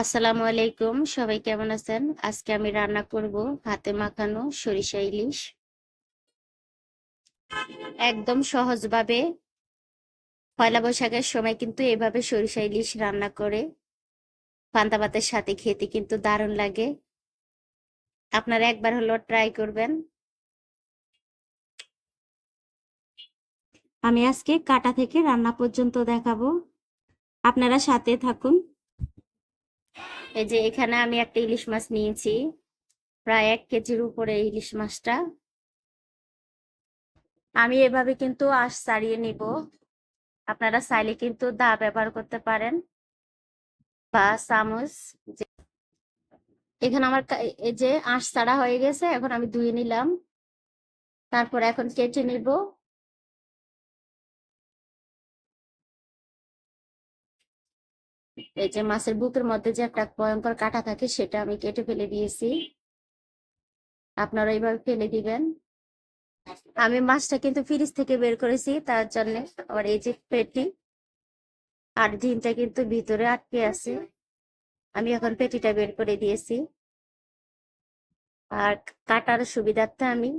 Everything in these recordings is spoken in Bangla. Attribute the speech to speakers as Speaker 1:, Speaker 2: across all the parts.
Speaker 1: আসসালামু আলাইকুম, সবাই কেমন আছেন? আজকে আমি রান্না করব হাতে মাখানো সরিষা ইলিশ। একদম সহজভাবে পয়লা বৈশাখের সময় কিন্তু এভাবে সরিষা ইলিশ রান্না করে পান্তা ভাতের সাথে খেতে কিন্তু দারুণ লাগে। আপনারা একবার হলো ট্রাই করবেন। আমি আজকে কাটা থেকে রান্না পর্যন্ত দেখাবো। আপনারা সাথে থাকুন। এই যে এখানে আমি একটা ইলিশ মাছ নিয়েছি, প্রায় এক কেজির উপরে ইলিশ মাছটা। আমি এভাবে কিন্তু আঁশ ছাড়িয়ে নিব। আপনারা চাইলে কিন্তু দা ব্যবহার করতে পারেন বা চামচ এখানে আমার এই যে আঁশ ছাড়া হয়ে গেছে, এখন আমি ধুয়ে নিলাম। তারপর এখন কেটে নিব। এই যে মাছের বুকের মধ্যে যে একটা ভয়ঙ্কর কাটা থাকে, সেটা আমি কেটে ফেলে দিয়েছি। আপনারা এইভাবে ফেলে দিবেন। আমি মাছটা কিন্তু ফ্রিজ থেকে বের করেছি, তার জন্য আবার এই যে পেটি আর ডিমটা কিন্তু ভিতরে আটকে আছে। আমি এখন পেটিটা বের করে দিয়েছি। আর কাটার সুবিধার্থে আমি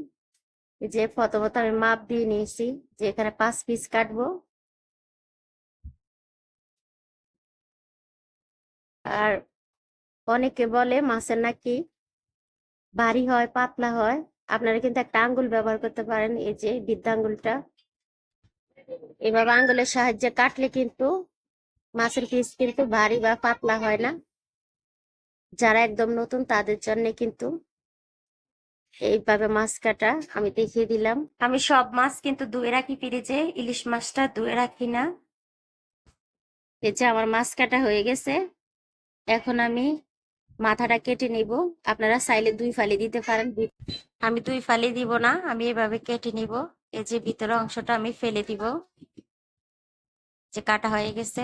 Speaker 1: যে প্রথমত আমি মাপ দিয়ে নিয়েছি যে এখানে পাঁচ পিস কাটবো। আর অনেকে বলে মাছের নাকি ভারী হয় পাতলা হয়। আপনারা কিন্তু একটা আঙ্গুল ব্যবহার করতে পারেন এই যে বৃদ্ধা আঙ্গুলটা। এভাবে আঙ্গুলের সাহায্যে কাটলে কিন্তু মাছের পিস কিন্তু ভারী বা পাতলা হয় না। যারা একদম নতুন তাদের জন্য কিন্তু এইভাবে মাছ কাটা আমি দেখিয়ে দিলাম। আমি সব মাছ কিন্তু ধুয়ে রাখি ফ্রিজে ইলিশ মাছটা ধুয়ে রাখি না। এই যে আমার মাছ কাটা হয়ে গেছে। এখন আমি মাথাটা কেটে নিব। আপনারা চাইলে দুই ফালি দিতে পারেন। আমি দুই ফালি দিব না, আমি এভাবে কেটে নিব। এই যে ভিতরের অংশটা আমি ফেলে দিব, যে কাটা হয়ে গেছে।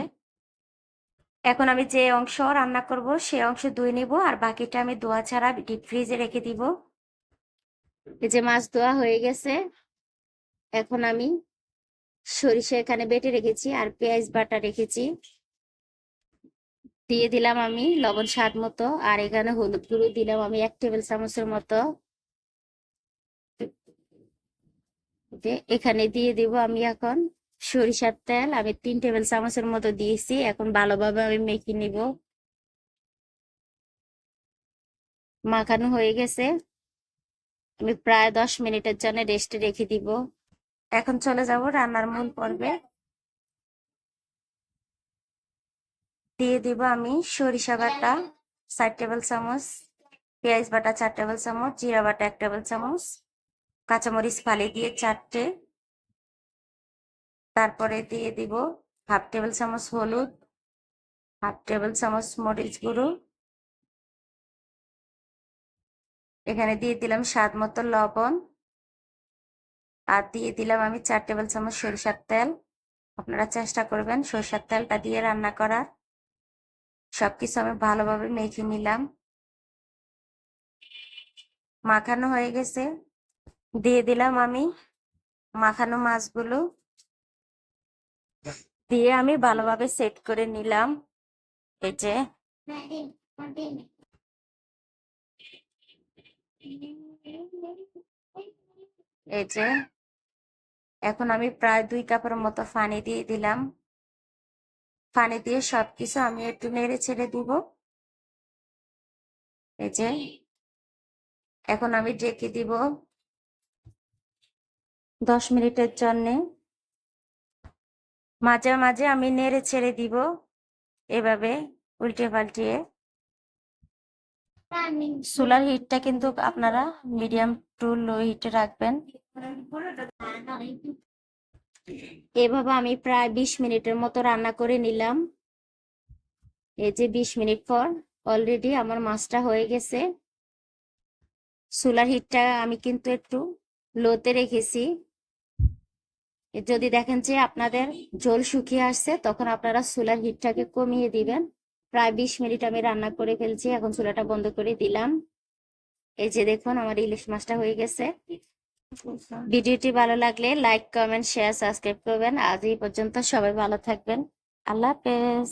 Speaker 1: এখন আমি যে অংশ রান্না করব সেই অংশ ধুয়ে নিব, আর বাকিটা আমি ধোয়া ছাড়া ডিপ ফ্রিজে রেখে দিব। এই যে মাছ ধোয়া হয়ে গেছে। এখন আমি সরিষা এখানে বেটে রেখেছি, আর পেঁয়াজ বাটা রেখেছি। দিয়ে দিলাম আমি লবণ স্বাদ মতো, আর এখানে হলুদ গুঁড়ো দিলাম আমি এক টেবিল চামচের মতো। এখানে দিয়ে দিব আমি এখন সরিষার তেল, আমি তিন টেবিল চামচের মতো দিয়েছি, এখন ভালোভাবে আমি মেখে নিব। মাখানো হয়ে গেছে। আমি প্রায় দশ মিনিটের জন্য রেস্টে রেখে দিব। এখন চলে যাব রান্নার মূল পর্বে। দিয়ে দিব আমি সরিষা বাটা, চার টেবিল চামচ, পেঁয়াজ বাটা চার টেবিল চামচ, জিরা বাটা এক টেবিল চামচ, কাঁচামরিচ ফালি দিয়ে চারটে। তারপরে দিয়ে দিব হাফ টেবিল চামচ হলুদ, হাফ টেবিল চামচ মরিচ গুঁড়ো। এখানে দিয়ে দিলাম স্বাদ মতো লবণ। আর দিয়ে দিলাম আমি চার টেবিল চামচ সরিষার তেল। আপনারা চেষ্টা করবেন সরিষার তেলটা দিয়ে রান্না করার। সবকিছু আমি ভালোভাবে মেখে নিলাম। মাখানো হয়ে গেছে। দিয়ে দিলাম আমি মাখানো মাছগুলো। দিয়ে আমি ভালোভাবে সেট করে নিলাম। এই যে। এই যে। এখন আমি প্রায় দুই কাপের মতো পানি দিয়ে দিলাম। পানি দিয়ে সবকিছু আমি একটু নেড়ে ছেড়ে দিব। এই যে, এখন আমি ডেকে দিব দশ মিনিটের জন্যে। মাঝে মাঝে আমি নেড়ে ছেড়ে দিব এভাবে উল্টে পাল্টিয়ে সোলার হিটটা কিন্তু আপনারা মিডিয়াম টু লো হিটে রাখবেন। এভাবে আমি প্রায় বিশ মিনিটের মতো রান্না করে নিলাম। এই যে বিশ মিনিট পর অলরেডি আমার মাছটা হয়ে গেছে। সোলার হিটটা আমি কিন্তু একটু লোতে রেখেছি। যদি দেখেন যে আপনাদের জল শুকিয়ে আসছে, তখন আপনারা সোলার হিটটাকে কমিয়ে দিবেন। প্রায় বিশ মিনিট আমি রান্না করে ফেলছি, এখন চুলাটা বন্ধ করে দিলাম। এই যে দেখুন, আমার ইলিশ মাছটা হয়ে গেছে। ভিডিওটি ভালো লাগলে লাইক, কমেন্ট, শেয়ার, সাবস্ক্রাইব করবেন। আজ এই পর্যন্ত সবাই ভালো থাকবেন। আল্লাহ হাফেজ।